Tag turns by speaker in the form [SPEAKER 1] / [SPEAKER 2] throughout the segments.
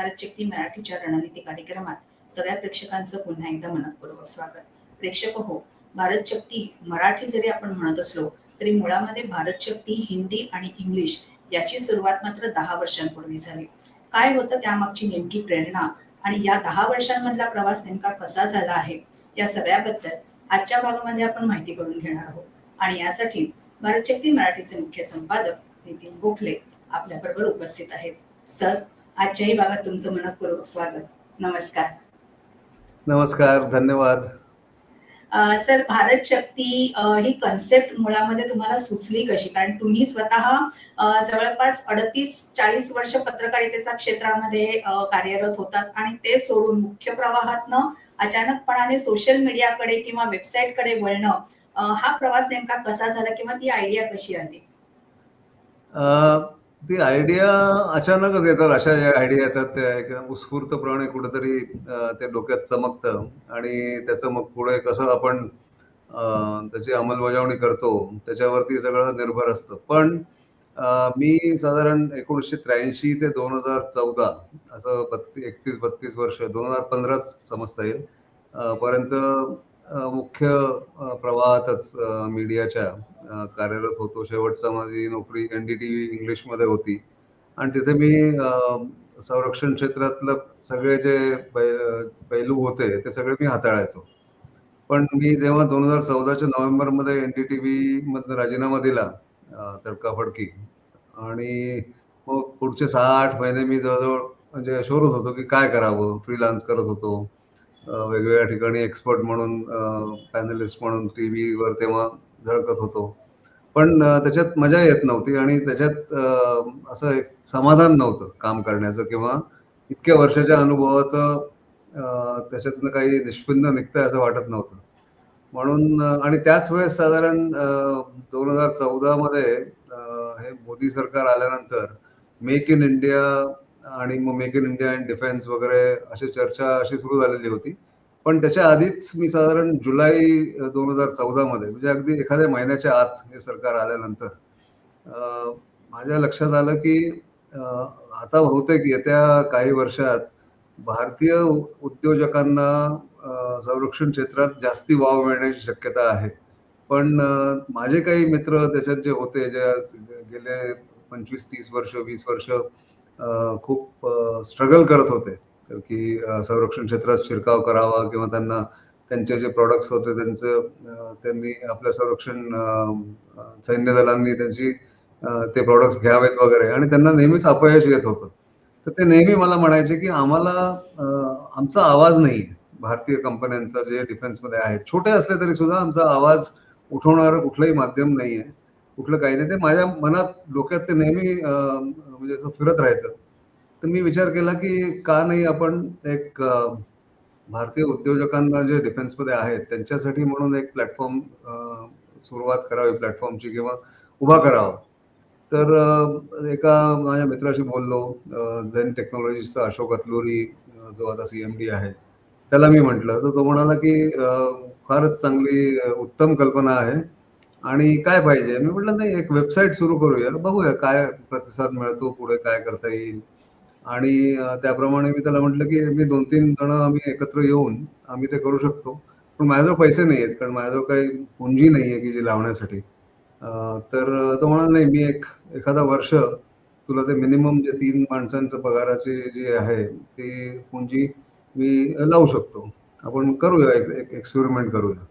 [SPEAKER 1] भारत शक्ती मराठीच्या रणनीती कार्यक्रमात सगळ्या प्रेक्षकांचं पुन्हा एकदा मनपूर्वक स्वागत. प्रेक्षक हो भारत शक्ती मराठी जरी आपण म्हणत असलो तरी मुळामध्ये भारत शक्ती हिंदी आणि इंग्लिश याची सुरुवात मात्र दहा वर्षांपूर्वी झाली. काय होतं त्यामागची नेमकी प्रेरणा आणि या दहा वर्षांमधला प्रवास नेमका कसा झाला आहे या सगळ्याबद्दल आजच्या भागामध्ये आपण माहिती करून घेणार आहोत. आणि यासाठी भारत शक्ती मराठीचे मुख्य संपादक नितीन गोखले आपल्याबरोबर उपस्थित आहेत. सर आजच्याही भागात तुमचं मनपूर्वक स्वागत. नमस्कार.
[SPEAKER 2] नमस्कार धन्यवाद.
[SPEAKER 1] सर भारत शक्ती ही कन्सेप्ट मुळामध्ये तुम्हाला सुचली कशी? कारण तुम्ही स्वतः जवळपास अडतीस चाळीस वर्ष पत्रकारितेच्या क्षेत्रामध्ये कार्यरत होतात आणि ते सोडून मुख्य प्रवाहातनं अचानकपणाने सोशल मीडियाकडे किंवा वेबसाईटकडे वळणं हा प्रवास नेमका कसा झाला किंवा ती आयडिया कशी आली?
[SPEAKER 2] ती आयडिया अचानकच येतात अशा ज्या आयडिया येतात त्या एकदम उत्स्फूर्तपणे कुठेतरी ते डोक्यात चमकतं आणि त्याचं मग पुढे कसं आपण त्याची अंमलबजावणी करतो त्याच्यावरती सगळं निर्भर असतं. पण मी साधारण एकोणीसशे त्र्याऐंशी ते दोन हजार चौदा असं बत्तीस एकतीस बत्तीस वर्ष दोन हजार पंधराच समजता येईल पर्यंत मुख्य प्रवाहातच मीडियाच्या कार्यरत होतो. शेवटचा माझी नोकरी एन डी टी व्ही इंग्लिशमध्ये होती. आणि तिथे मी संरक्षण क्षेत्रातलं सगळे जे पै- पैलू होते ते सगळे मी हाताळायचो. पण मी जेव्हा दोन हजार चौदाच्या नोव्हेंबरमध्ये एन डी टी व्हीमधनं राजीनामा दिला तडकाफडकी. आणि मग पुढचे सहा आठ महिने मी जवळजवळ म्हणजे शोधत होतो की काय करावं फ्रीलान्स करत होतो. वेगवेगळ्या ठिकाणी एक्सपर्ट म्हणून पॅनलिस्ट म्हणून टी व्हीवर तेव्हा झळकत होतो. पण त्याच्यात मजा येत नव्हती आणि त्याच्यात असं एक समाधान नव्हतं काम करण्याचं किंवा इतक्या वर्षाच्या अनुभवाचं त्याच्यातनं काही निष्पन्न निघतंय असं वाटत नव्हतं. म्हणून आणि त्याच वेळेस साधारण दोन हजार चौदामध्ये हे मोदी सरकार आल्यानंतर मेक इन इंडिया आणि मग make in India and defence वगैरे अशी चर्चा अशी सुरू झालेली होती. पण त्याच्या आधीच मी साधारण जुलै दोन हजार चौदा मध्ये म्हणजे अगदी एखाद्या महिन्याच्या आत हे सरकार आल्यानंतर माझ्या लक्षात आलं की आता बहुतेक येत्या काही वर्षात भारतीय उद्योजकांना संरक्षण क्षेत्रात जास्ती वाव मिळण्याची शक्यता आहे. पण माझे काही मित्र त्याच्यात जे होते जे गेले पंचवीस तीस वर्ष वीस वर्ष खूप स्ट्रगल करत होते. की संरक्षण क्षेत्रात शिरकाव करावा किंवा त्यांना त्यांचे जे प्रॉडक्ट्स होते त्यांचं त्यांनी आपल्या संरक्षण सैन्य दलांनी त्यांची ते प्रॉडक्ट्स घ्यावेत वगैरे. आणि त्यांना नेहमीच अपयश येत होतं. तर ते नेहमी मला म्हणायचे की आम्हाला आमचा आवाज नाही भारतीय कंपन्यांचा जे डिफेन्समध्ये आहेत छोटे असले तरी सुद्धा आमचा आवाज उठवणारं कुठलंही माध्यम नाही आहे कुठलं काही नाही. ते माझ्या मनात डोक्यात ते नेहमी म्हणजे असं फिरत राहायचं. तर मी विचार केला की का नाही आपण एक भारतीय उद्योजकांना जे डिफेन्समध्ये आहेत त्यांच्यासाठी म्हणून एक प्लॅटफॉर्म सुरुवात करावी प्लॅटफॉर्मची किंवा उभा करावा. तर एका माझ्या मित्राशी बोललो झेन टेक्नॉलॉजीचा अशोक अतलुरी जो आता सी एम डी आहे. त्याला मी म्हटलं तर तो म्हणाला की फारच चांगली उत्तम कल्पना आहे. आणि काय पाहिजे? मी म्हटलं नाही एक वेबसाईट सुरू करूया. बघूया काय प्रतिसाद मिळतो पुढे काय करता येईल. आणि त्याप्रमाणे मी त्याला म्हटलं की मी दोन तीन जण आम्ही एकत्र येऊन आम्ही ते करू शकतो. पण माझ्याजवळ पैसे नाही आहेत कारण माझ्याजवळ काही पुंजी नाही आहे की जी लावण्यासाठी. तर तो म्हणाला नाही मी एक एखादा वर्ष तुला ते मिनिमम जे तीन माणसांचं पगाराची जी आहे ती पुंजी मी लावू शकतो. आपण करूया एक एक्सपेरिमेंट करूया.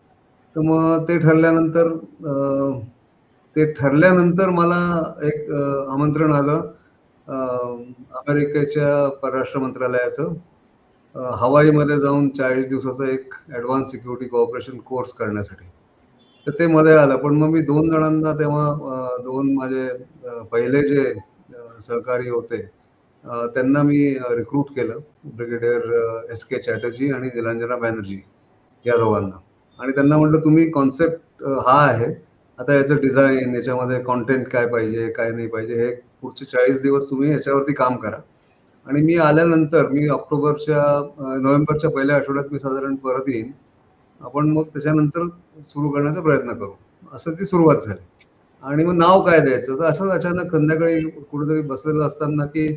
[SPEAKER 2] तर मग ते ठरल्यानंतर ते ठरल्यानंतर मला एक आमंत्रण आलं अमेरिकेच्या परराष्ट्र मंत्रालयाचं. हवाईमध्ये जाऊन चाळीस दिवसाचा एक ॲडव्हान्स सिक्युरिटी कॉपरेशन कोर्स करण्यासाठी. तर ते मध्ये आलं. पण मग मी दोन जणांना तेव्हा दोन माझे पहिले जे सहकारी होते त्यांना मी रिक्रूट केलं. ब्रिगेडियर एस के चॅटर्जी आणि निलांजना बॅनर्जी या दोघांना. आणि त्यांना म्हटलं तुम्ही कॉन्सेप्ट हा आहे. आता याचं डिझाईन याच्यामध्ये कॉन्टेंट काय पाहिजे काय नाही पाहिजे हे पुढचे चाळीस दिवस तुम्ही याच्यावरती काम करा. आणि मी आल्यानंतर मी ऑक्टोबरच्या नोव्हेंबरच्या पहिल्या आठवड्यात मी साधारण परत येईन. आपण मग त्याच्यानंतर सुरू करण्याचा प्रयत्न करू. असं ती सुरुवात झाली. आणि मग नाव काय द्यायचं? तर असंच अचानक संध्याकाळी कुठेतरी बसलेलं असताना की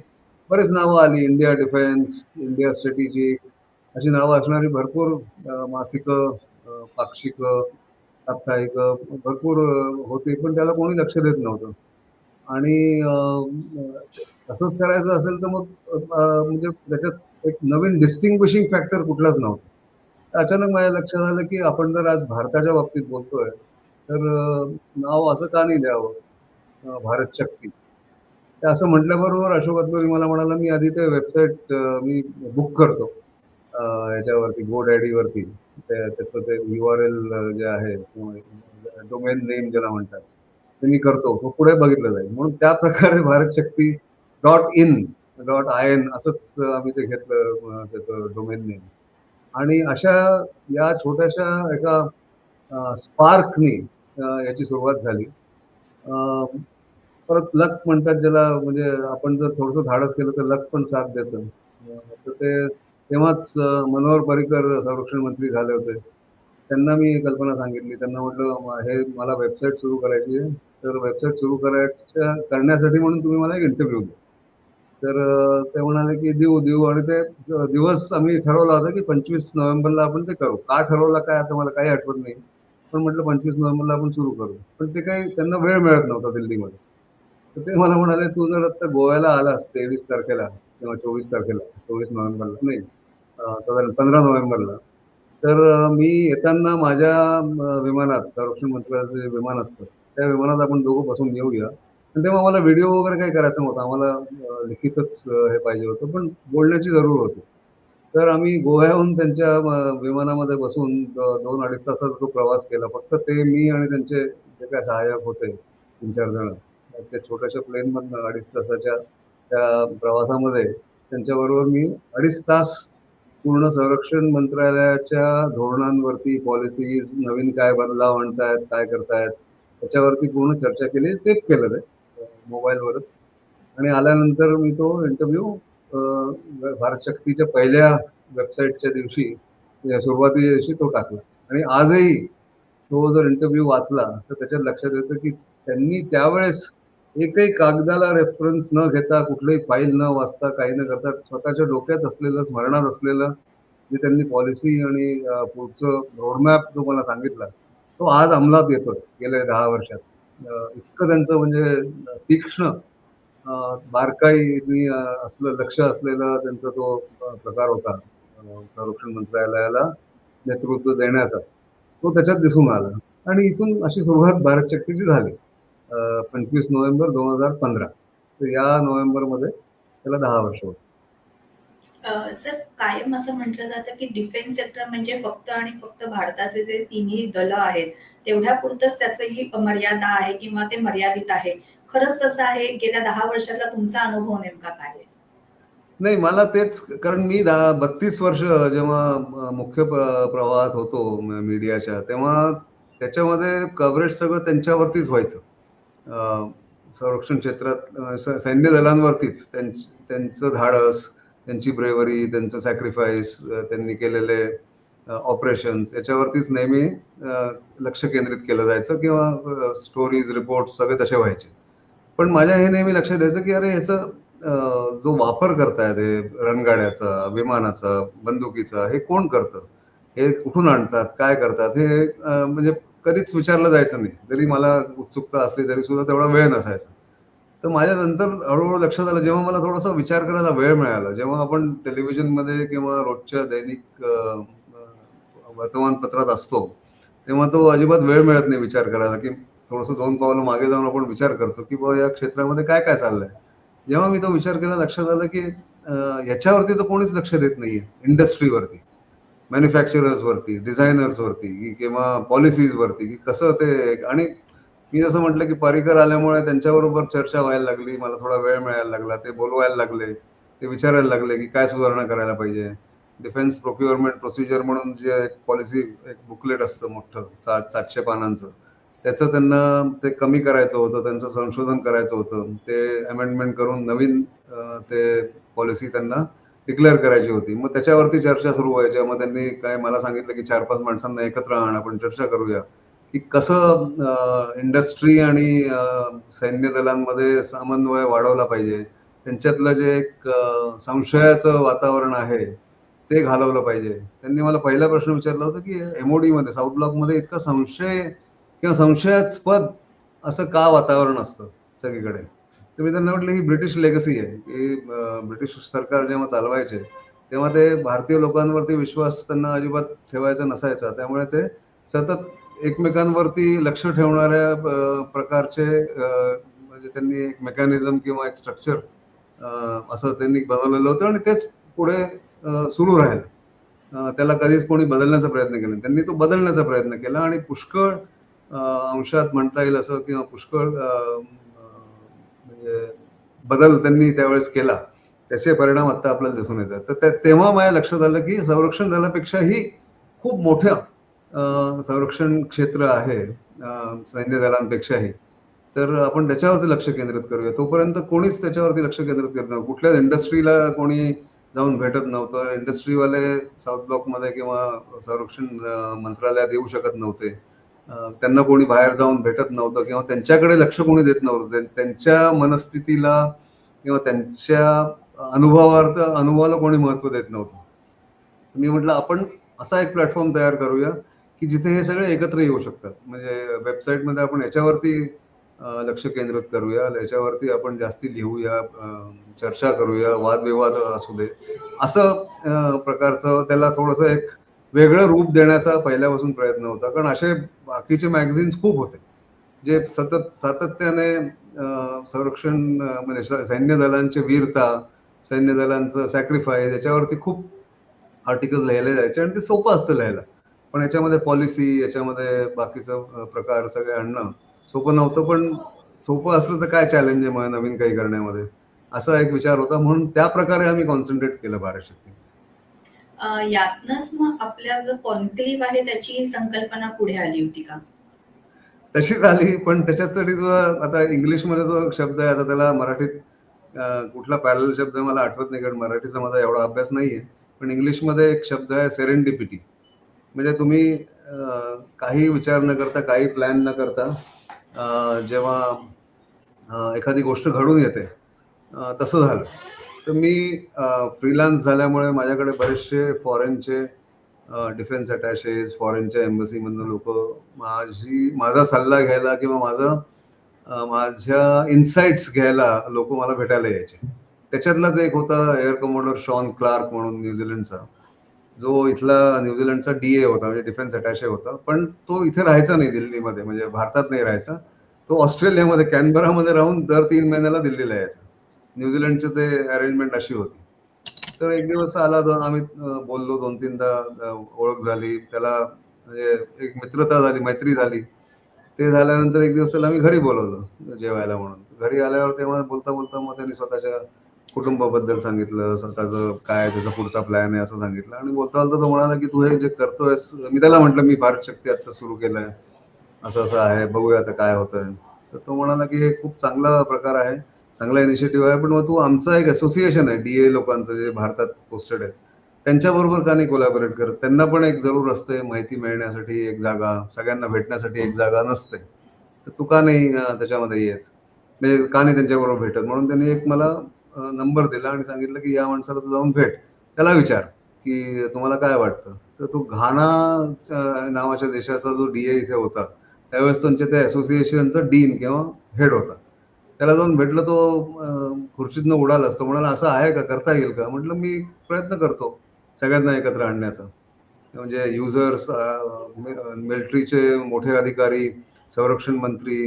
[SPEAKER 2] बरेच नावं आली. इंडिया डिफेन्स इंडिया स्ट्रॅटेजिक अशी नावं असणारी भरपूर मासिकं पाक्षिकं साप्ताहिक भरपूर होते होती पण त्याला कोणी लक्ष देत नव्हतं. आणि असंच करायचं असेल तर मग म्हणजे त्याच्यात एक नवीन डिस्टिंग्विशिंग फॅक्टर कुठलाच नव्हता. तर अचानक माझ्या लक्षात आलं की आपण जर आज भारताच्या बाबतीत बोलतोय तर नाव असं का नाही द्यावं भारत शक्ती. तर असं म्हटल्याबरोबर अशोक अत्वरी मला म्हणाला मी आधी ते वेबसाईट मी बुक करतो याच्यावरती गो डॅडीवरती त्या- त्याचं ते यू आर एल जे आहे डोमेन नेम ज्याला म्हणतात ते मी करतो. तो पुढे बघितलं जाईल. म्हणून त्या प्रकारे Bharat Shakti dot in dot I N असंच आम्ही ते घेतलं त्याचं डोमेन नेम आणि अशा या छोट्याशा एका स्पार्कनी याची सुरुवात झाली. परत लक म्हणतात ज्याला म्हणजे आपण जर थोडंसं धाडस केलं तर लक पण साथ देतं. तर ते तेव्हाच मनोहर पर्रिकर संरक्षण मंत्री झाले होते. त्यांना मी कल्पना सांगितली. त्यांना म्हटलं हे मला वेबसाईट सुरू करायची आहे. तर वेबसाईट सुरू करायच्या करण्यासाठी म्हणून तुम्ही मला एक इंटरव्ह्यू द्या तर ते म्हणाले की देऊ देऊ. आणि ते दिवस आम्ही ठरवला होता की पंचवीस नोव्हेंबरला आपण ते करू. का ठरवला काय आता मला काही आठवत नाही. पण म्हटलं पंचवीस नोव्हेंबरला आपण सुरू करू. पण ते काही त्यांना वेळ मिळत नव्हता दिल्लीमध्ये. तर ते मला म्हणाले तू जर आता गोव्याला आलास तेवीस तारखेला किंवा चोवीस तारखेला चोवीस नोव्हेंबरला नाही साधारण पंधरा नोव्हेंबरला. तर मी येताना माझ्या विमानात संरक्षण मंत्रालयाचं जे विमान असतं त्या विमानात आपण दोघं बसून येऊया. आणि तेव्हा आम्हाला व्हिडिओ वगैरे काही करायचं नव्हतं. आम्हाला लिखितच हे पाहिजे होतं. पण बोलण्याची जरूर होती. तर आम्ही गोव्याहून त्यांच्या विमानामध्ये बसून दोन अडीच तासाचा तो प्रवास केला. फक्त ते मी आणि त्यांचे जे काय सहाय्यक होते तीन चार जण त्या छोट्याशा प्लेनमधनं अडीच तासाच्या त्या प्रवासामध्ये त्यांच्याबरोबर मी अडीच तास पूर्ण संरक्षण मंत्रालयाच्या धोरणांवरती पॉलिसीज नवीन काय बदलाव आणतायत काय करतायत त्याच्यावरती पूर्ण चर्चा केली. ते केलं ते मोबाईलवरच. आणि आल्यानंतर मी तो इंटरव्ह्यू भारत शक्तीच्या पहिल्या वेबसाईटच्या दिवशी सुरुवातीच्या दिवशी तो टाकला. आणि आजही तो जर इंटरव्ह्यू वाचला तर त्याच्यात लक्षात येतं की त्यांनी त्यावेळेस एकही कागदाला रेफरन्स न घेता कुठलंही फाईल न वाचता काही न करता स्वतःच्या डोक्यात असलेलं स्मरणात असलेलं जे त्यांनी पॉलिसी आणि पुढचं रोडमॅप जो मला सांगितला तो आज अंमलात येतोय गेल्या दहा वर्षात. इतकं त्यांचं म्हणजे तीक्ष्ण बारकाईनी असलं लक्ष असलेला त्यांचा तो प्रकार होता संरक्षण मंत्रालयाला नेतृत्व देण्याचा. तो त्याच्यात दिसून आला. आणि इथून अशी सुरुवात भारत चक्कीची झाली. पंचवीस नोव्हेंबर दोन हजार पंधरा. तर या नोव्हेंबरमध्ये त्याला दहा वर्ष होती.
[SPEAKER 1] सर कायम असं म्हटलं जातं की डिफेन्स सेक्टर म्हणजे फक्त आणि फक्त भारताचे जे तिन्ही दलं आहेत तेवढ्या पुरतच त्याचंही मर्यादा आहे किंवा ते मर्यादित आहे. खरंच तसं आहे गेल्या दहा वर्षातला तुमचा अनुभव नेमका काय आहे?
[SPEAKER 2] नाही मला तेच कारण मी दहा बत्तीस वर्ष जेव्हा मुख्य प्रवाहात होतो मीडियाच्या तेव्हा त्याच्यामध्ये कव्हरेज सगळं त्यांच्यावरतीच व्हायचं. संरक्षण क्षेत्रात सैन्य दलांवरतीच त्यांच- त्यांचं धाडस त्यांची ब्रेवरी त्यांचं सॅक्रिफाईस त्यांनी केलेले ऑपरेशन्स याच्यावरतीच नेहमी लक्ष केंद्रित केलं जायचं किंवा स्टोरीज रिपोर्ट सगळे तसे व्हायचे. पण माझ्या हे नेहमी लक्षात द्यायचं की अरे ह्याचं जो वापर करतायत हे रणगाड्याचा विमानाचा बंदुकीचा हे कोण करतं? हे कुठून आणतात? काय करतात? हे म्हणजे कधीच विचारलं जायचं नाही. जरी मला उत्सुकता असली तरी सुद्धा तेवढा वेळ नसायचा. तर माझ्या नंतर हळूहळू लक्षात आलं जेव्हा मला थोडासा विचार करायला वेळ मिळाला जेव्हा आपण टेलिव्हिजनमध्ये किंवा रोजच्या दैनिक वर्तमानपत्रात असतो तेव्हा तो अजिबात वेळ मिळत नाही विचार करायला की थोडंसं दोन पावलं मागे जाऊन आपण विचार करतो की बाबा या क्षेत्रामध्ये काय काय चाललंय? जेव्हा मी तो विचार केला लक्षात आलं की ह्याच्यावरती याच्यावरती तर कोणीच लक्ष देत नाहीये इंडस्ट्रीवरती. मॅन्युफॅक्चरर्स वरती डिझायनर्स वरती की किंवा पॉलिसीज वरती की कसं ते आणि मी जसं म्हटलं की पर्रिकर आल्यामुळे त्यांच्याबरोबर चर्चा व्हायला लागली मला थोडा वेळ मिळायला लागला ते बोलवायला लागले ते विचारायला लागले की काय सुधारणा करायला पाहिजे. डिफेन्स प्रोक्युअरमेंट प्रोसिजर म्हणून जे एक पॉलिसी एक बुकलेट असतं मोठं सात सातशे पानांचं त्याचं त्यांना ते कमी करायचं होतं त्यांचं संशोधन करायचं होतं ते अमेंडमेंट करून नवीन ते पॉलिसी त्यांना डिक्लेअर करायची होती. मग त्याच्यावरती चर्चा सुरू व्हायच्या मग त्यांनी काय मला सांगितलं की चार पाच माणसांना एकत्र आण आपण चर्चा करूया. की कसं इंडस्ट्री आणि सैन्य दलांमध्ये समन्वय वाढवला पाहिजे. त्यांच्यातलं जे एक संशयाचं वातावरण आहे ते घालवलं पाहिजे. त्यांनी मला पहिला प्रश्न विचारला होता की एमओडी मध्ये साऊथ ब्लॉकमध्ये इतका संशय किंवा संशयास्पद असं का वातावरण असतं सगळीकडे? तर मी त्यांना म्हटलं ही ब्रिटिश लेगसी आहे. की ब्रिटिश सरकार जेव्हा चालवायचे तेव्हा ते भारतीय लोकांवरती विश्वास त्यांना अजिबात ठेवायचा नसायचा. त्यामुळे ते सतत एकमेकांवरती लक्ष ठेवणाऱ्या प्रकारचे म्हणजे त्यांनी एक मेकॅनिझम किंवा एक स्ट्रक्चर असं त्यांनी बनवलेलं होतं आणि तेच पुढे सुरू राहिलं. त्याला कधीच कोणी बदलण्याचा प्रयत्न केला त्यांनी तो बदलण्याचा प्रयत्न केला आणि पुष्कळ अंशात म्हणता येईल असं किंवा पुष्कळ म्हणजे, बदल त्यांनी त्यावेळेस केला. त्याचे परिणाम आता आपल्याला दिसून येतात. तर तेव्हा माझ्या लक्षात आलं की संरक्षण दलापेक्षाही खूप मोठं संरक्षण क्षेत्र आहे सैन्य दलांपेक्षाही. तर आपण त्याच्यावरती लक्ष केंद्रित करूया. तोपर्यंत कोणीच त्याच्यावरती लक्ष केंद्रित करत नव्हतं. कुठल्याच इंडस्ट्रीला कोणी जाऊन भेटत नव्हतं. इंडस्ट्रीवाले साऊथ ब्लॉकमध्ये किंवा संरक्षण मंत्रालयात येऊ शकत नव्हते. त्यांना कोणी बाहेर जाऊन भेटत नव्हतं किंवा त्यांच्याकडे लक्ष कोणी देत नव्हतं त्यांच्या मनस्थितीला किंवा त्यांच्या अनुभवार्थ अनुभवाला कोणी महत्त्व देत नव्हतं. मी म्हटलं आपण असा एक प्लॅटफॉर्म तयार करूया की जिथे हे सगळे एकत्र येऊ शकतात. म्हणजे वेबसाईटमध्ये आपण याच्यावरती लक्ष केंद्रित करूया याच्यावरती आपण जास्ती लिहूया चर्चा करूया वादविवाद असू दे. असं प्रकारचं त्याला थोडंसं एक वेगळं रूप देण्याचा पहिल्यापासून प्रयत्न होता. कारण असे बाकीचे मॅगझिन्स खूप होते. जे सतत सातत्याने संरक्षण म्हणजे सैन्य दलांची वीरता सैन्य दलांचं सॅक्रिफाईस याच्यावरती खूप आर्टिकल लिहिले जायचे आणि ते सोपं असतं लिहायला. पण याच्यामध्ये पॉलिसी याच्यामध्ये बाकीचं प्रकार सगळे आणणं सोपं नव्हतं. पण सोपं असलं तर काय चॅलेंज आहे मग नवीन काही करण्यामध्ये? असा एक विचार होता. म्हणून त्या प्रकारे आम्ही कॉन्सन्ट्रेट केलं भारत शक्ती
[SPEAKER 1] यातनच मग आपल्या जो कॉन्क्लेव्ह आहे त्याची संकल्पना पुढे आली होती का?
[SPEAKER 2] तशी झाली पण त्याच्यासाठी जो आता इंग्लिशमध्ये जो शब्द आहे आता त्याला मराठीत कुठला पॅरल शब्द मला आठवत नाही कारण मराठीचा माझा एवढा अभ्यास नाहीये. पण इंग्लिशमध्ये एक शब्द आहे सेरेंडिपिटी म्हणजे तुम्ही काही विचार न करता काही प्लॅन न करता जेव्हा एखादी गोष्ट घडून येते तसं झालं. तर मी फ्रीलान्स झाल्यामुळे माझ्याकडे बरेचसे फॉरेनचे डिफेन्स अटॅचेस फॉरेनच्या एम्बसीमधनं लोक माझी माझा सल्ला घ्यायला किंवा माझं माझ्या इन्साइट्स घ्यायला लोक मला भेटायला यायचे. त्याच्यातलाच एक होता एअर कमोडर शॉन क्लार्क म्हणून न्यूझीलंडचा जो इथला न्यूझीलंडचा ए होता म्हणजे डिफेन्स अटॅचे होता. पण तो इथे राहायचा नाही दिल्लीमध्ये म्हणजे भारतात नाही राहायचा. तो ऑस्ट्रेलियामध्ये कॅनबरामध्ये राहून दर तीन महिन्याला दिल्लीला यायचा. न्यूझीलंडची ते अरेंजमेंट अशी होती. तर एक दिवस आला तो आम्ही बोललो दोन तीनदा ओळख झाली. त्याला म्हणजे एक मित्रता झाली मैत्री झाली. ते झाल्यानंतर एक दिवस त्याला आम्ही घरी बोलवलं जेवायला म्हणून. घरी आल्यावर तेव्हा बोलता बोलता मग त्यांनी स्वतःच्या कुटुंबाबद्दल सांगितलं स्वतःचं काय त्याचा पुढचा प्लॅन आहे असं सांगितलं. आणि बोलता बोलता तो म्हणाला की तू हे जे करतोयस मी त्याला म्हटलं मी भारत शक्ती आता सुरू केलंय. असं असं आहे बघूया आता काय होतंय. तर तो म्हणाला की हे खूप चांगला प्रकार आहे. चांगला इनिशिएटिव्ह आहे पण मग तू आमचं एक असोसिएशन आहे डीए लोकांचं जे भारतात पोस्टेड आहेत. त्यांच्याबरोबर का नाही कोलॅबोरेट करत? त्यांना पण एक जरूर असते माहिती मिळण्यासाठी एक जागा सगळ्यांना भेटण्यासाठी एक जागा नसते. तर तू का नाही त्याच्यामध्ये येत? म्हणजे का नाही त्यांच्याबरोबर भेटत? म्हणून त्यांनी एक मला नंबर दिला आणि सांगितलं की या माणसाला तू जाऊन भेट. त्याला विचार की तुम्हाला काय वाटतं? तर तो घाना नावाच्या देशाचा जो डीए इथे होता त्यावेळेस त्यांच्या त्या असोसिएशनचा डीन किंवा हेड होता. त्याला जाऊन भेटलं तो खुर्चीतनं उडाला. असतो म्हणाला असं आहे का? करता येईल का? म्हटलं मी प्रयत्न करतो सगळ्यांना एकत्र आणण्याचा. म्हणजे युजर्स मिलिटरीचे मोठे अधिकारी संरक्षण मंत्री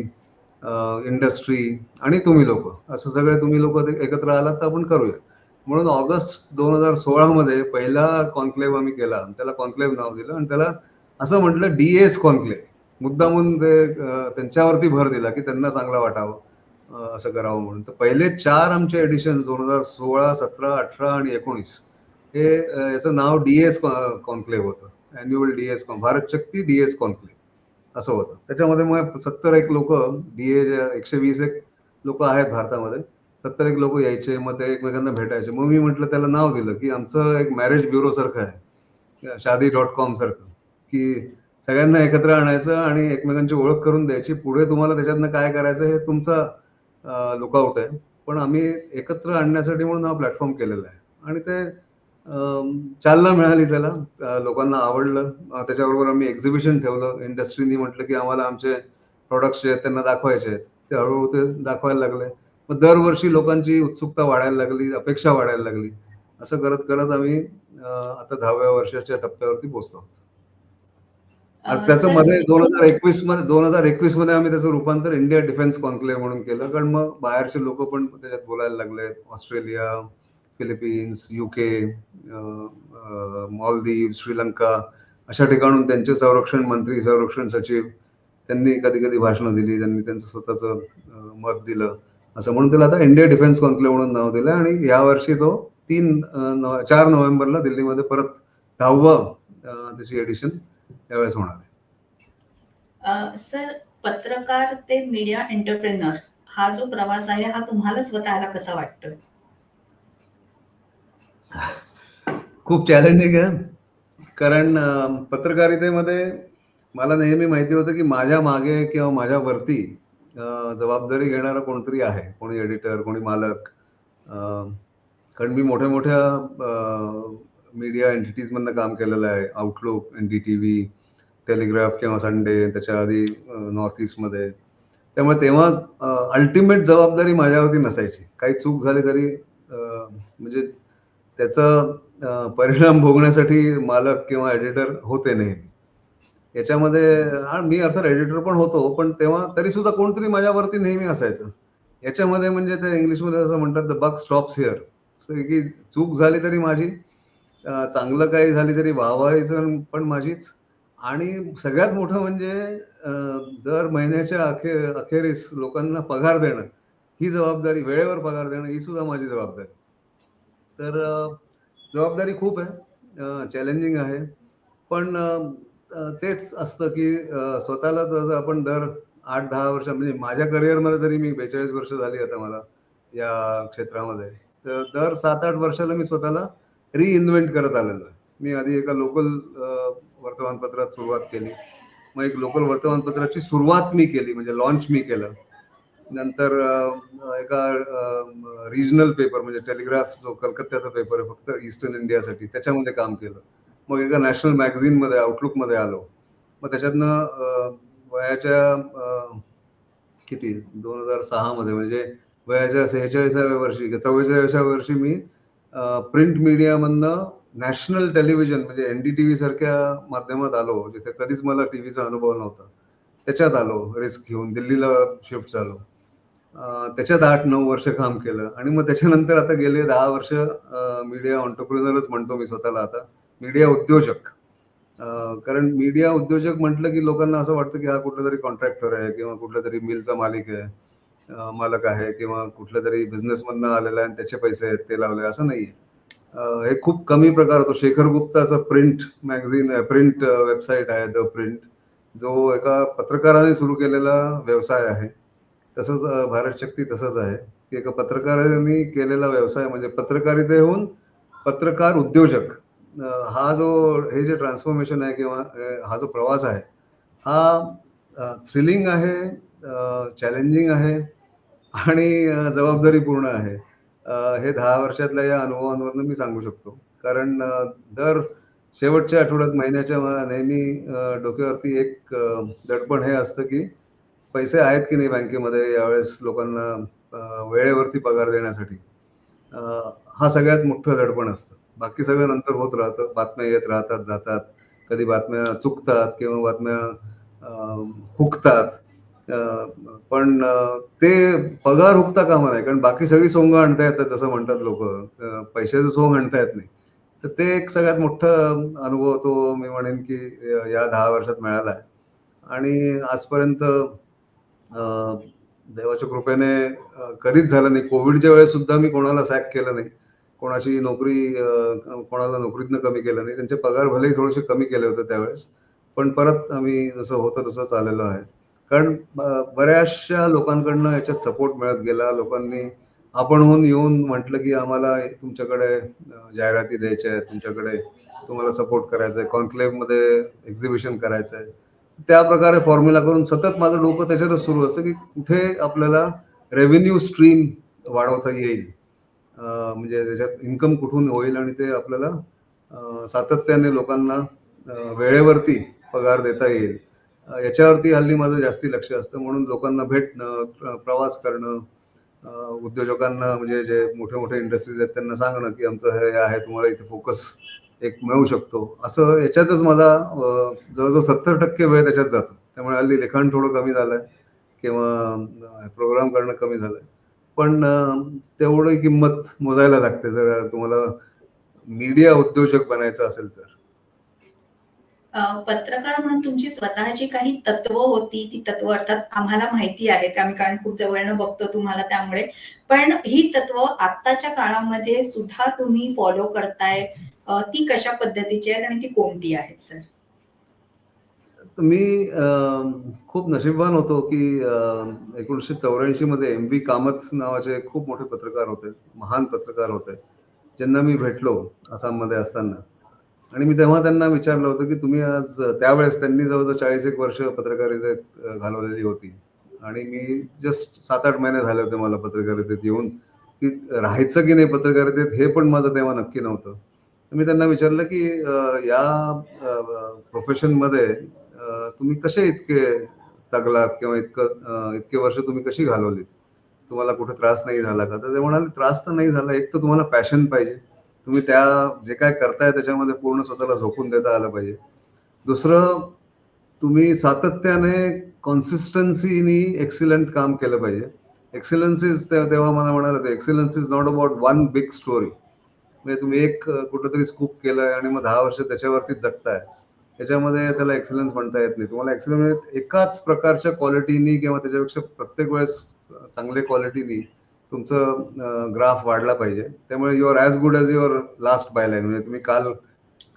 [SPEAKER 2] इंडस्ट्री आणि तुम्ही लोक. असं सगळे तुम्ही लोक एकत्र आलात तर आपण करूया. म्हणून ऑगस्ट दोन हजार सोळामध्ये पहिला कॉन्क्लेव्ह आम्ही केला. त्याला कॉन्क्लेव्ह नाव दिलं आणि त्याला असं म्हटलं डीएस कॉन्क्लेव्ह मुद्दामून ते त्यांच्यावरती भर दिला की त्यांना चांगला वाटावं. असं करावं म्हणून. तर पहिले चार आमचे एडिशन दोन हजार सोळा सतरा अठरा आणि एकोणीस हे याचं नाव डीएस कॉन्क्लेव्ह होतं. Annual DS Bharat Shakti DS conclave असं होतं. त्याच्यामध्ये मग सत्तर एक लोक डीए एकशे वीस एक लोक आहेत भारतामध्ये. सत्तर एक लोक यायचे मग ते एकमेकांना भेटायचे. मग मी म्हटलं त्याला नाव दिलं की आमचं एक मॅरेज ब्युरो सारखं आहे. शादी डॉट कॉम सारखं. की सगळ्यांना एकत्र आणायचं आणि एकमेकांची ओळख करून द्यायची. पुढे तुम्हाला त्याच्यातनं काय करायचं हे तुमचा लुकआउट आहे. पण आम्ही एकत्र आणण्यासाठी म्हणून हा प्लॅटफॉर्म केलेला आहे. आणि ते चालना मिळाली त्याला. लोकांना आवडलं. त्याच्याबरोबर आम्ही एक्झिबिशन ठेवलं. इंडस्ट्रीनी म्हटलं की आम्हाला आमचे प्रोडक्ट्स जे आहेत त्यांना दाखवायचे आहेत. ते हळूहळू ते दाखवायला लागले. मग दरवर्षी लोकांची उत्सुकता वाढायला लागली अपेक्षा वाढायला लागली. असं करत करत आम्ही आता दहाव्या वर्षाच्या टप्प्यावरती पोहोचलो आहोत. त्याचं मध्ये दोन हजार एकवीसमध्ये दोन हजार एकवीसमध्ये आम्ही त्याचं रूपांतर इंडिया डिफेन्स कॉन्क्लेव्ह म्हणून केलं. कारण मग बाहेरचे लोक पण त्याच्यात बोलायला लागले Australia Philippines UK Maldives Sri Lanka अशा ठिकाणून त्यांचे संरक्षण मंत्री संरक्षण सचिव त्यांनी कधी कधी भाषणं दिली. त्यांनी त्यांचं स्वतःचं मत दिलं. असं म्हणून त्याला आता इंडिया डिफेन्स कॉन्क्लेव्ह म्हणून नाव दिलं आणि यावर्षी तो तीन चार नोव्हेंबरला दिल्लीमध्ये परत दहावं त्याची एडिशन त्यावेळेस होणार आहे.
[SPEAKER 1] सर पत्रकार ते मीडिया एंटरप्रेनर हा जो प्रवास आहे हा तुम्हाला स्वतःला कसा वाटतोय?
[SPEAKER 2] खूप चॅलेंजिंग आहे. कारण पत्रकारितेमध्ये मला नेहमी माहिती होतं की माझ्या मागे किंवा माझ्या वरती जबाबदारी घेणारा कोणतरी आहे. कोणी एडिटर कोणी मालक. कारण मी मोठ्या मोठ्या मीडिया एंटिटीजमधनं काम केलेलं आहे. Outlook N D T V Telegraph किंवा संडे त्याच्या आधी नॉर्थ ईस्टमध्ये त्यामुळे तेव्हा अल्टिमेट जबाबदारी माझ्यावरती नसायची. काही चूक झाली तरी म्हणजे त्याचा परिणाम भोगण्यासाठी मालक किंवा एडिटर होते नेहमी. याच्यामध्ये मी अर्थात एडिटर पण होतो पण तेव्हा तरी सुद्धा कोणतरी माझ्यावरती नेहमी असायचं. याच्यामध्ये म्हणजे ते इंग्लिशमध्ये असं म्हणतात द बग स्टॉप्स हिअर की चूक झाली तरी माझी चांगलं काही झाली तरी वाहवायचं पण माझीच. आणि सगळ्यात मोठं म्हणजे दर महिन्याच्या अखेर अखेरीस लोकांना पगार देणं. ही जबाबदारी वेळेवर पगार देणं ही सुद्धा माझी जबाबदारी. तर जबाबदारी खूप आहे. चॅलेंजिंग आहे. पण तेच असतं की स्वतःला जर आपण दर आठ दहा वर्ष म्हणजे माझ्या करिअरमध्ये तरी मी बेचाळीस वर्ष झाली आता मला या क्षेत्रामध्ये. तर दर सात आठ वर्षाला मी स्वतःला रिइन्व्हेंट करत आलेलो आहे. मी आधी एका लोकल वर्तमानपत्रात सुरुवात केली. मग एक लोकल वर्तमानपत्राची सुरुवात मी केली म्हणजे लॉन्च मी केलं. नंतर एका रिजनल पेपर म्हणजे टेलिग्राफ जो कलकत्त्याचा पेपर आहे फक्त ईस्टर्न इंडियासाठी त्याच्यामध्ये काम केलं. मग एका नॅशनल मॅगझिनमध्ये आउटलुकमध्ये आलो. मग त्याच्यातनं वयाच्या किती? दोन हजार सहामध्ये म्हणजे वयाच्या सेहेचाळीसाव्या वर्षी किंवा चव्वेचाळीसाव्या वर्षी मी प्रिंट मीडियामधनं नॅशनल टेलिव्हिजन म्हणजे एन डी टी व्ही सारख्या माध्यमात आलो जिथे कधीच मला टी व्हीचा अनुभव नव्हता. त्याच्यात आलो रिस्क घेऊन दिल्लीला शिफ्ट झालो. त्याच्यात आठ नऊ वर्ष काम केलं. आणि मग त्याच्यानंतर आता गेले दहा वर्ष मीडिया ऑन्टरप्रिनरच म्हणतो मी स्वतःला आता. मीडिया उद्योजक. कारण मीडिया उद्योजक म्हटलं की लोकांना असं वाटतं की हा कुठला तरी कॉन्ट्रॅक्टर आहे किंवा कुठल्या तरी मिलचा मालिक आहे. मालक आहे किंवा कुठल्या तरी बिझनेसमधनं आलेला आहे आणि त्याचे पैसे आहेत ते लावले असं नाहीये. हे खूप कमी प्रकार होतो. शेखर गुप्ताचा प्रिंट मॅगझिन प्रिंट वेबसाईट आहे द प्रिंट जो एका पत्रकाराने सुरू केलेला व्यवसाय आहे. तसंच भारत शक्ती तसंच आहे. की एका पत्रकाराने केलेला व्यवसाय म्हणजे पत्रकारितेहून पत्रकार उद्योजक. हा जो हे जे ट्रान्सफॉर्मेशन आहे किंवा हा जो प्रवास आहे हा थ्रिलिंग आहे चॅलेंजिंग आहे आणि जबाबदारीपूर्ण आहे. हे दहा वर्षातल्या या अनुभवांवरनं मी सांगू शकतो. कारण दर शेवटच्या आठवड्यात महिन्याच्या नेहमी डोक्यावरती एक दडपण हे असतं की पैसे आहेत की नाही बँकेमध्ये यावेळेस लोकांना वेळेवरती पगार देण्यासाठी. हा सगळ्यात मोठं दडपण असतं. बाकी सगळं नंतर होत राहतं. बातम्या येत राहतात जातात. कधी बातम्या चुकतात किंवा बातम्या हुकतात. पण ते पगार हुकता कामा नाही कारण बाकी सगळी सोंग आणता येतात जसं म्हणतात लोक. पैशाचं सोंग आणता येत नाही. तर ते एक सगळ्यात मोठं अनुभव तो मी म्हणेन की या दहा वर्षात मिळाला आहे. आणि आजपर्यंत देवाच्या कृपेने कधीच झालं नाही. कोविडच्या वेळेस सुद्धा मी कोणाला सॅक केलं नाही. कोणाची नोकरी कोणाला नोकरीतनं कमी केलं नाही. त्यांचे पगार भलेही थोडेसे कमी केले होते त्यावेळेस. पण परत आम्ही जसं होतं तसं चाललेलो आहे. कारण बऱ्याचशा लोकांकडनं याच्यात सपोर्ट मिळत गेला. लोकांनी आपणहून येऊन म्हटलं की आम्हाला तुमच्याकडे जाहिराती द्यायच्या आहेत तुमच्याकडे तुम्हाला सपोर्ट करायचा आहे. कॉन्क्लेव्हमध्ये एक्झिबिशन करायचं आहे. त्या प्रकारे फॉर्म्युला करून सतत माझं डोकं त्याच्यातच सुरू असतं की कुठे आपल्याला रेव्हेन्यू स्ट्रीम वाढवता येईल. म्हणजे त्याच्यात इन्कम कुठून होईल आणि ते आपल्याला सातत्याने लोकांना वेळेवरती पगार देता येईल. याच्यावरती हल्ली माझं जास्ती लक्ष असतं. म्हणून लोकांना भेटणं प्रवास करणं उद्योजकांना म्हणजे जे मोठे मोठे इंडस्ट्रीज आहेत त्यांना सांगणं की आमचं हे आहे तुम्हाला इथे फोकस एक मिळू शकतो. असं याच्यातच माझा जवळजवळ सत्तर टक्के वेळ त्याच्यात जातो. त्यामुळे हल्ली लिखाण थोडं कमी झालंय किंवा प्रोग्राम करणं कमी झालंय. पण तेवढी किंमत मोजायला लागते. जर तुम्हाला मीडिया उद्योजक बनायचं असेल तर.
[SPEAKER 1] पत्रकार म्हणून तुमची स्वतःची काही तत्व होती ती तत्व अर्थात आम्हाला माहिती आहेत आम्ही कारण खूप जवळनं बघतो तुम्हाला त्यामुळे. पण ही तत्व आत्ताच्या काळामध्ये सुद्धा तुम्ही फॉलो करताय ती कशा पद्धतीची आहेत आणि ती कोणती आहेत सर
[SPEAKER 2] मी खूप नशीबवान होतो की एकोणीसशे चौऱ्याऐंशी मध्ये एम बी कामत नावाचे खूप मोठे पत्रकार होते महान पत्रकार होते ज्यांना मी भेटलो आसाममध्ये असताना. आणि मी तेव्हा त्यांना विचारलं होतं की तुम्ही आज त्यावेळेस त्यांनी जवळजवळ चाळीस एक वर्ष पत्रकारितेत घालवलेली होती. आणि मी जस्ट सात आठ महिने झाले होते मला पत्रकारितेत येऊन की राहायचं की नाही पत्रकारितेत हे पण माझं तेव्हा नक्की नव्हतं. मी त्यांना विचारलं की या प्रोफेशनमध्ये तुम्ही कसे इतके तगलात किंवा इतकं इतके वर्ष तुम्ही कशी घालवलीत? तुम्हाला कुठे त्रास नाही झाला का? तर ते म्हणाले त्रास तर नाही झाला एक तर तुम्हाला पॅशन पाहिजे. तुम्ही त्या जे काय करताय त्याच्यामध्ये पूर्ण स्वतःला झोपून देता आलं पाहिजे. दुसरं तुम्ही सातत्याने कॉन्सिस्टन्सीनी एक्सिलंट काम केलं पाहिजे. एक्सिलन्सीज तेव्हा मला म्हणाल होते excellence is not about one big story म्हणजे तुम्ही एक कुठंतरी स्कूप केलंय आणि मग दहा वर्ष त्याच्यावरतीच जगताय. त्याच्यामध्ये त्याला एक्सिलन्स म्हणता येत नाही. तुम्हाला एक्सिलन्स म्हणजे एकाच प्रकारच्या क्वालिटीनी किंवा त्याच्यापेक्षा प्रत्येक वेळेस चांगल्या क्वालिटीनी तुमचं ग्राफ वाढला पाहिजे. त्यामुळे your as good as your last byline म्हणजे तुम्ही काल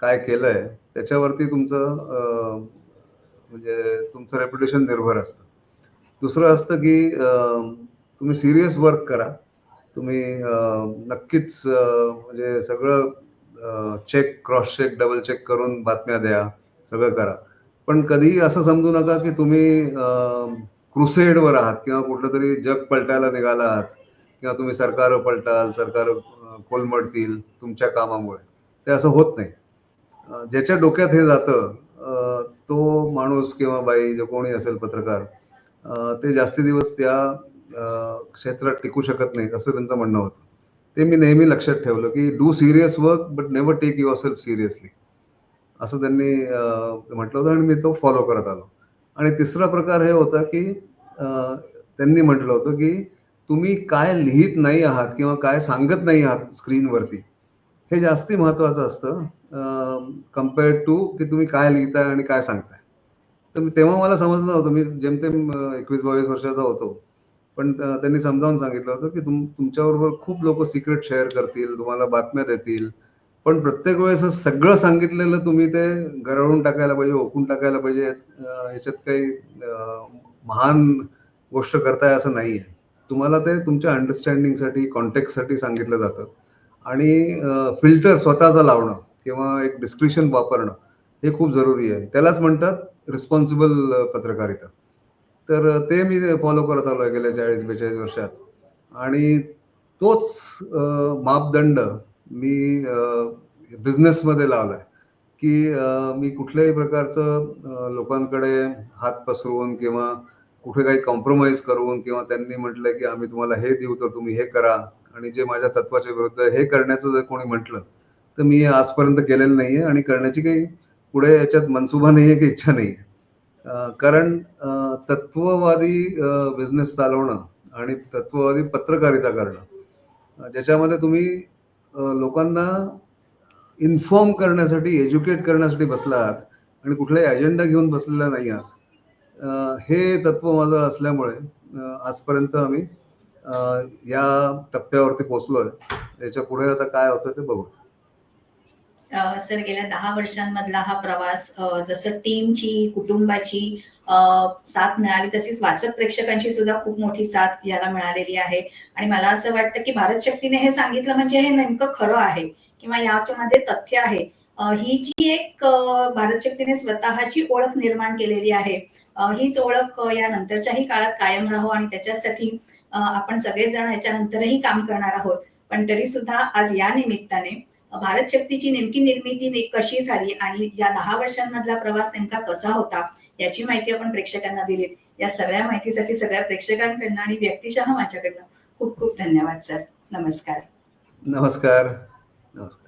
[SPEAKER 2] काय केलंय त्याच्यावरती तुमचं म्हणजे तुमचं रेप्युटेशन निर्भर असतं. दुसरं असतं की तुम्ही सिरियस वर्क करा. तुम्ही नक्कीच म्हणजे सगळं check cross check double check करून बातम्या द्या सगळं करा. पण कधीही असं समजू नका की तुम्ही क्रुसेडवर आहात किंवा कुठलं तरी जग पलटायला निघाला आहात. किंवा तुम्ही सरकार पलटाल सरकार कोलमडतील तुमच्या कामामुळे. ते असं होत नाही. ज्याच्या डोक्यात हे जातं तो माणूस किंवा बाई जो कोणी असेल पत्रकार ते जास्ती दिवस त्या क्षेत्रात टिकू शकत नाही असं त्यांचं म्हणणं होतं. ते मी नेहमी लक्षात ठेवलं की do serious work but never take yourself seriously. असं त्यांनी म्हटलं होतं आणि मी तो फॉलो करत आलो. आणि तिसरा प्रकार हे होता की त्यांनी म्हटलं होतं की तुम्ही काय लिहित नाही आहात किंवा काय सांगत नाही आहात स्क्रीनवरती हे जास्ती महत्वाचं असतं. कम्पेअर्ड टू की तुम्ही काय लिहिताय आणि काय सांगताय. तर मी- तेव्हा मला समजलं होतं मी जेमतेम एकवीस बावीस वर्षाचा होतो. पण त्यांनी समजावून सांगितलं होतं की तुम तुमच्याबरोबर खूप लोक सिक्रेट शेअर करतील तुम्हाला बातम्या देतील. पण प्रत्येक वेळेस सगळं सांगितलेलं तुम्ही ते गरळून टाकायला पाहिजे ओकून टाकायला पाहिजे. ह्याच्यात काही महान गोष्ट करताय असं नाही आहे तुम्हाला ते तुमच्या अंडरस्टँडिंगसाठी कॉन्टॅक्टसाठी सांगितलं जातं. आणि फिल्टर स्वतःचा लावणं किंवा एक डिस्क्रिप्शन वापरणं हे खूप जरुरी आहे. त्यालाच म्हणतात रिस्पॉन्सिबल पत्रकारिता. तर ते मी फॉलो करत आलो आहे गेल्या चाळीस बेचाळीस वर्षात. आणि तोच मापदंड मी बिझनेसमध्ये लावलाय. की मी कुठल्याही प्रकारचं लोकांकडे हात पसरवून किंवा कुठे काही कॉम्प्रोमाइज करून किंवा त्यांनी म्हटलंय की आम्ही तुम्हाला हे देऊ तर तुम्ही हे करा. आणि जे माझ्या तत्वाच्या विरुद्ध हे करण्याचं जर कोणी म्हटलं तर मी आजपर्यंत केलेलं नाहीये आणि करण्याची काही पुढे याच्यात मनसुबा नाहीये की इच्छा नाहीये. कारण तत्ववादी बिझनेस चालवणं आणि तत्ववादी पत्रकारिता करणं ज्याच्यामध्ये तुम्ही लोकांना इन्फॉर्म करण्यासाठी एज्युकेट करण्यासाठी बसला आहात आणि कुठलाही अजेंडा घेऊन बसलेला नाही आहात हे तत्व माझं असल्यामुळे आजपर्यंत आम्ही या टप्प्यावरती पोहोचलोय. याच्यापुढे आता काय होतं ते बघू.
[SPEAKER 1] सर गेल्या दहा वर्षांमधला हा प्रवास जसं टीमची कुटुंबाची साथ मिळाली तशीच वाचक प्रेक्षकांची सुद्धा खूप मोठी साथ याला मिळालेली आहे. आणि मला असं वाटतं की भारत शक्तीने हे सांगितलं म्हणजे हे नेमकं खरं आहे किंवा याच्यामध्ये तथ्य आहे. ही जी एक भारत शक्तीने स्वतःची ओळख निर्माण केलेली आहे हीच ओळख या नंतरच्याही काळात कायम राहो आणि त्याच्यासाठी आपण सगळेजण याच्यानंतरही काम करणार आहोत. पण तरी सुद्धा आज या निमित्ताने भारत शक्तीची नेमकी निर्मिती कशी झाली आणि या दहा वर्षांमधला प्रवास नेमका कसा होता याची माहिती आपण प्रेक्षकांना दिलीत. या सगळ्या माहितीसाठी सगळ्या प्रेक्षकांकडनं आणि व्यक्तिशः माझ्याकडनं खूप खूप धन्यवाद सर. नमस्कार.
[SPEAKER 2] नमस्कार. नमस्कार.